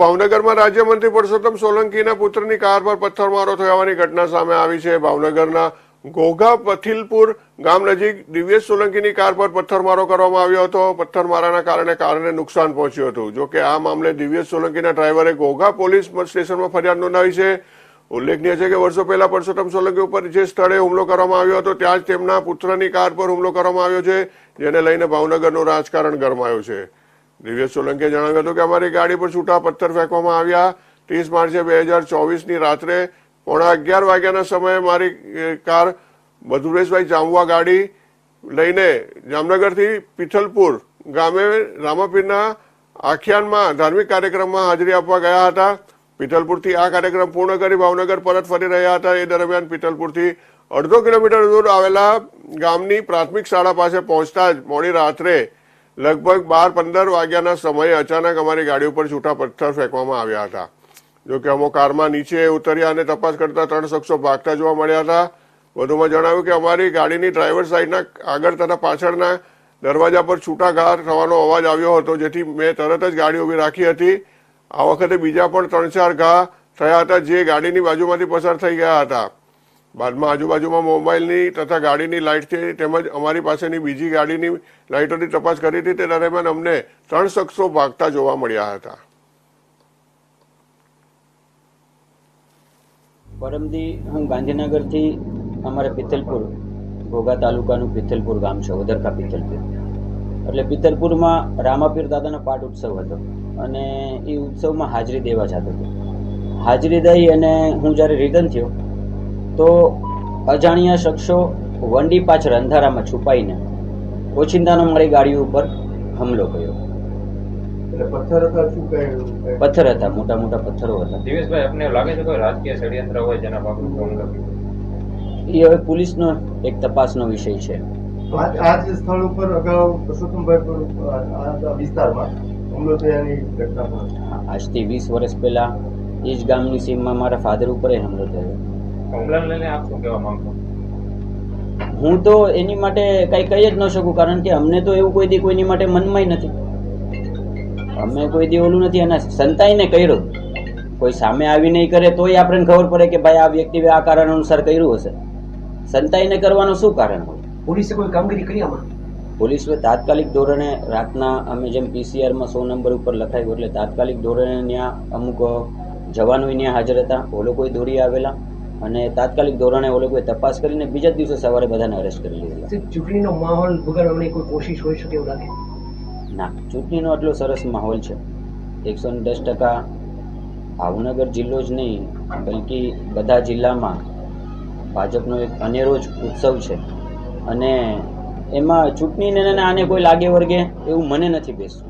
ભાવનગરમાં રાજ્યમંત્રી પરસોત્તમ સોલંકીના પુત્રની કાર પર પથ્થરમારો થવાની ઘટના સામે આવી છે. ભાવનગરના ઘોઘા પથિલપુર ગામ નજીક દિવ્યેશ સોલંકીની કાર પર પથ્થરમારો કરવામાં આવ્યો હતો. પથ્થરમારાના કારણે કારને નુકસાન પહોંચ્યું હતું. જો કે આ મામલે દિવ્યેશ સોલંકીના ડ્રાઈવરે ઘોઘા પોલીસ સ્ટેશનમાં ફરિયાદ નોંધાવી છે. ઉલ્લેખનીય છે કે વર્ષો પહેલા પરસોત્તમ સોલંકી ઉપર જે સ્થળે હુમલો કરવામાં આવ્યો હતો, ત્યાં જ તેમના પુત્રની કાર પર હુમલો કરવામાં આવ્યો છે, જેને લઈને ભાવનગરનું રાજકારણ ગરમાયું છે. દિવ્યેશ સોલંકીએ જણાવ્યું હતું કે અમારી ગાડી પર છૂટા પથ્થર ફેંકવામાં આવ્યા. ત્રીસ માર્ચે બે હજાર ચોવીસની રાત્રે પોણા અગિયાર વાગ્યાના સમયે મારી કાર મધુરેશભાઈ જામવા ગાડી લઈને જામનગરથી પિથલપુર ગામે રામાપીરના આખ્યાનમાં ધાર્મિક કાર્યક્રમમાં હાજરી આપવા ગયા હતા. પિથલપુરથી આ કાર્યક્રમ પૂર્ણ કરી ભાવનગર પરત ફરી રહ્યા હતા. એ દરમિયાન પિથલપુરથી અડધો કિલોમીટર દૂર આવેલા ગામની પ્રાથમિક શાળા પાસે પહોંચતા જ મોડી રાત્રે લગભગ બાર પંદર વાગ્યાના સમયે અચાનક અમારી ગાડી ઉપર છૂટા પથ્થર ફેંકવામાં આવ્યા હતા. જો કે અમો કારમાં નીચે ઉતર્યા અને તપાસ કરતા ત્રણ શખ્સો ભાગતા જોવા મળ્યા હતા. વધુમાં જણાવ્યું કે અમારી ગાડીની ડ્રાઈવર સાઈડના આગળ તથા પાછળના દરવાજા પર છૂટા ઘા થવાનો અવાજ આવ્યો હતો, જેથી મેં તરત જ ગાડી ઊભી રાખી હતી. આ વખતે બીજા પણ ત્રણ ચાર ઘા થયા હતા, જે ગાડીની બાજુમાંથી પસાર થઈ ગયા હતા. બાદમાં આજુબાજુમાં મોબાઈલની તથા ગાડીની લાઇટથી તેમજ અમારી પાસેની બીજી ગાડીની લાઇટોની તપાસ કરી હતી તે દરમિયાન અમને ત્રણ શખ્સો ભાગતા જોવા મળ્યા હતા. પરમદી, હું ગાંધીનગરથી અમારે પિથલપુર ઘોઘા તાલુકાનું પિથલપુર ગામ છે ઓદરકા પિથલપુર એટલે પિથલપુરમાં રામાપીર દાદાનો પાઠ ઉત્સવ હતો અને એ ઉત્સવમાં હાજરી દેવા જતો હતો. હાજરી દઈ અને હું જ્યારે રિટર્ન થયો તો અજાણ્યા શખ્સો વંડી પાછળ અંધારામાં છુપાઈને ઓચિંતાનો મારી ગાડી ઉપર હુમલો કર્યો. એટલે પથ્થર હતા શું કઈ પથ્થર હતા મોટા મોટા પથ્થરો હતા. દિવેશભાઈ આપને લાગે છે કે રાજકીય ષડયંત્ર હોય જેના ભાગરૂપે એ હવે પોલીસનો એક તપાસનો વિષય છે. આ આ સ્થળ ઉપર અગાઉ પુરુષોત્તમભાઈ પર વિસ્તારમાં. હુમલો થયાની ઘટના પણ આજથી વીસ વર્ષ પહેલા એ જ ગામની સીમમાં મારા ફાધર ઉપર હુમલો થયો. હુમલાને લઈને આપ શું કહેવા માંગો હું તો એની માટે કઈ કહી જ ન શકું કારણ કે અમને તો એવું કોઈ દી કોઈની માટે મનમાં નથી. અમે કોઈ દી ઓલું નથી અને સંતાઈને કર્યું. કોઈ સામે આવી નહીં કરે તોય આપણને ખબર પડે કે ભાઈ આ વ્યક્તિએ આ કારણ અનુસાર કર્યું હશે. સંતાઈને કરવાનું શું કારણ હોય? પોલીસે કોઈ કામગીરી કરી આમાં? પોલીસે તાત્કાલિક ધોરણે રાતના અમે જેમ પીસીઆરમાં સો નંબર ઉપર લખાયું એટલે તાત્કાલિક ધોરણે ત્યાં અમુક જવાનો ત્યાં હાજર હતા. ઓ લોકોએ દોરી આવેલા. અને તાત્કાલિક ધોરણે ઓ લોકોએ તપાસ કરીને બીજા દિવસે સવારે બધાને અરેસ્ટ કરી લીધેલા. ચૂંટણીનો માહોલ બગાડવાની કોઈ કોશિશ હોઈ શકે એવું લાગે? ના ચૂંટણીનો આટલો સરસ માહોલ છે. એકસો ને દસ ટકા ભાવનગર જિલ્લો જ નહીં બલ્કિ બધા જિલ્લામાં ભાજપનો એક અનેરો જ ઉત્સવ છે. અને એમાં ચૂંટણીને આને કોઈ લાગે વર્ગે એવું મને નથી બેસતું.